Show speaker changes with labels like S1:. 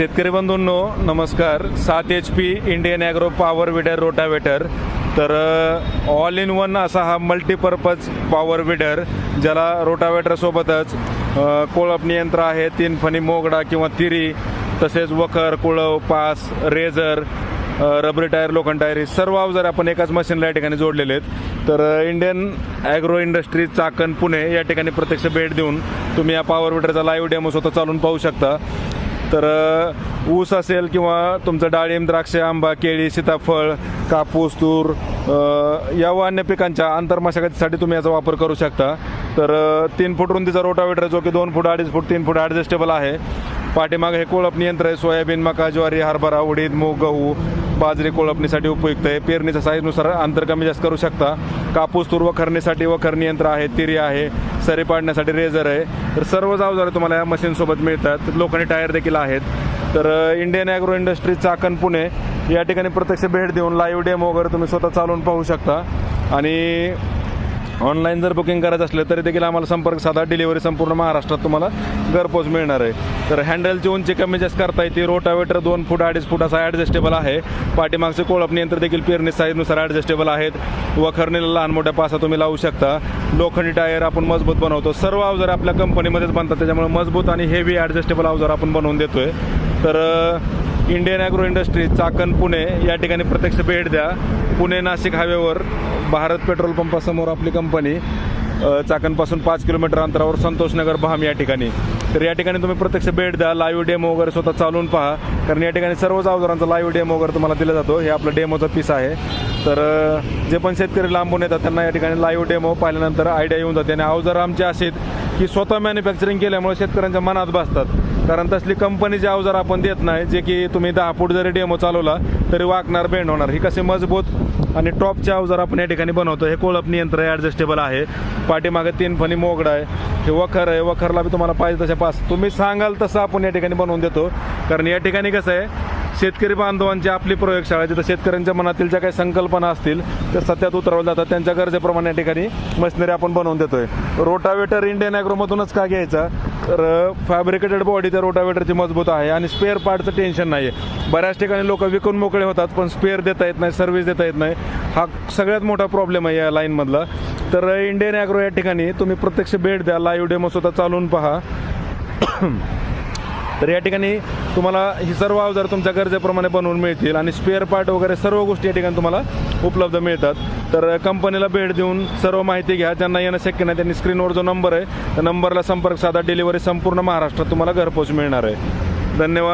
S1: शेतकरी बंधूंनो नमस्कार. सात H P Indian agro power weeder rotavator तर ऑल इन वन असा हा मल्टीपर्पज पॉवर विडर ज्याला रोटावेटरसोबतच कोळपणी यंत्र आहे तीन फणी मोगडा किंवा तिरी तसेच वखर कुळव पास रेझर रबरी टायर लोखंड टायर हे सर्व अवजार आपण एकाच मशीनला या ठिकाणी जोडलेले आहेत. तर Indian agro industry Chakan Pune या ठिकाणी प्रत्यक्ष भेट देऊन तुम्ही या पॉवर विडरचा लाईव्ह डेमो स्वतः चालून पाहू शकता. तर ऊस असेल किंवा तुमचं डाळिंब द्राक्ष आंबा केळी सीताफळ कापूस तूर या व अन्य पिकांच्या आंतरमशागतीसाठी तुम्ही याचा वापर करू शकता. तर तीन फूट रुंदीचा रोटावेटर जो की दोन फूट अडीच फूट तीन फूट ॲडजस्टेबल आहे. पाठीमागे हे कोळपणी यंत्र आहे सोयाबीन मका ज्वारी हरभरा उडीद मूग गहू बाजरी कोळपणीसाठी उपयुक्त आहे. पेरणीच्या साईजनुसार अंतर कमी जास्त करू शकता. कापूस तूर वखरणीसाठी वखरणी यंत्र आहे तिरी आहे सरी पाडण्यासाठी रेझर आहे. तर सर्वच अवजारे तुम्हाला या मशीनसोबत मिळतात. लोखंडी टायर देखील आहेत. तर Indian agro industry Chakan Pune या ठिकाणी प्रत्यक्ष भेट देऊन लाईव्ह डेम वगैरे तुम्ही स्वतः चालवून पाहू शकता. आणि ऑनलाईन जर बुकिंग करायचं असलं तरी देखील आम्हाला संपर्क साधा. डिलिव्हरी संपूर्ण महाराष्ट्रात तुम्हाला घरपोच मिळणार आहे. तर हँडलची उंची कमी जास्त करता येते. रोटावेटर दोन फूट अडीच फूट असा ॲडजस्टेबल आहे. पाठीमागचे कोळपणी यंत्र देखील पेरणी साईजनुसार ॲडजस्टेबल आहेत. वखरणीला लहान मोठ्या पासा तुम्ही लावू शकता. लोखंडी टायर आपण मजबूत बनवतो. सर्व अवजार आपल्या कंपनीमध्येच बनतात. त्याच्यामुळे मजबूत आणि हेवी ॲडजस्टेबल अवजार आपण बनवून देतोय. तर Indian agro industry Chakan Pune या ठिकाणी प्रत्यक्ष भेट द्या. पुणे नाशिक हायवेवर भारत पेट्रोल पंपासमोर आपली कंपनी चाकणपासून पाच किलोमीटर अंतरावर संतोषनगर भाम या ठिकाणी. तर या ठिकाणी तुम्ही प्रत्यक्ष भेट द्या लाईव्ह डेमो वगैरे स्वतः चालवून पहा. कारण या ठिकाणी सर्वच अवजारांचा लाईव्ह डेमो वगैरे तुम्हाला दिला जातो. हे आपलं डेमोचा पीस आहे. तर जे पण शेतकरी लांबून येतात त्यांना या ठिकाणी लाईव्ह डेमो पाहिल्यानंतर आयडिया येऊन जाते. आणि अवजार आमचे असे की स्वतः मॅन्युफॅक्चरिंग केल्यामुळे शेतकऱ्यांच्या मनात बसतात. कारण तसली कंपनीचे अवजार आपण देत नाही जे की तुम्ही दहा फूट जरी डेमो चालवला तरी वाकणार बेंड होणार. ही कसे मजबूत आणि टॉपचे अवजार आपण या ठिकाणी बनवतो हे कोळपणी यंत्र ॲडजस्टेबल आहे. पाठीमागे तीन फणी मोगडा आहे हे वखर आहे. वखरला बी तुम्हाला पाहिजे तसे पास तुम्ही सांगाल तसं आपण या ठिकाणी बनवून देतो. कारण या ठिकाणी कसं आहे शेतकरी बांधवांची आपली प्रयोगशाळा जिथं शेतकऱ्यांच्या मनातील ज्या काही संकल्पना असतील त्या सत्यात उतरवल्या जातात. त्यांच्या गरजेप्रमाणे या ठिकाणी मशिनरी आपण बनवून देतोय. रोटावेटर इंडियन ॲग्रोमधूनच का घ्यायचा? तर फॅब्रिकेटेड बॉडी त्या रोटावेटरची मजबूत आहे आणि स्पेअर पार्टचं टेन्शन नाही आहे बऱ्याच ठिकाणी लोक विकून मोकळे होतात पण स्पेअर देता येत नाही सर्व्हिस देता येत नाही. हा सगळ्यात मोठा प्रॉब्लेम आहे या लाईनमधला तर इंडियन ॲग्रो या ठिकाणी तुम्ही प्रत्यक्ष भेट द्या लाईव्ह डेमो स्वतः चालून पहा. तर या ठिकाणी तुम्हाला ही सर्व अवजार तुमच्या गरजेप्रमाणे बनवून मिळतील आणि स्पेअर पार्ट वगैरे सर्व गोष्टी या ठिकाणी तुम्हाला उपलब्ध मिळतात. तर कंपनीला भेट देऊन सर्व माहिती घ्या. ज्यांना येणं शक्य नाही त्यांनी स्क्रीनवर जो नंबर आहे त्या नंबरला संपर्क साधा. डिलिव्हरी संपूर्ण महाराष्ट्रात तुम्हाला घरपोच मिळणार आहे. धन्यवाद.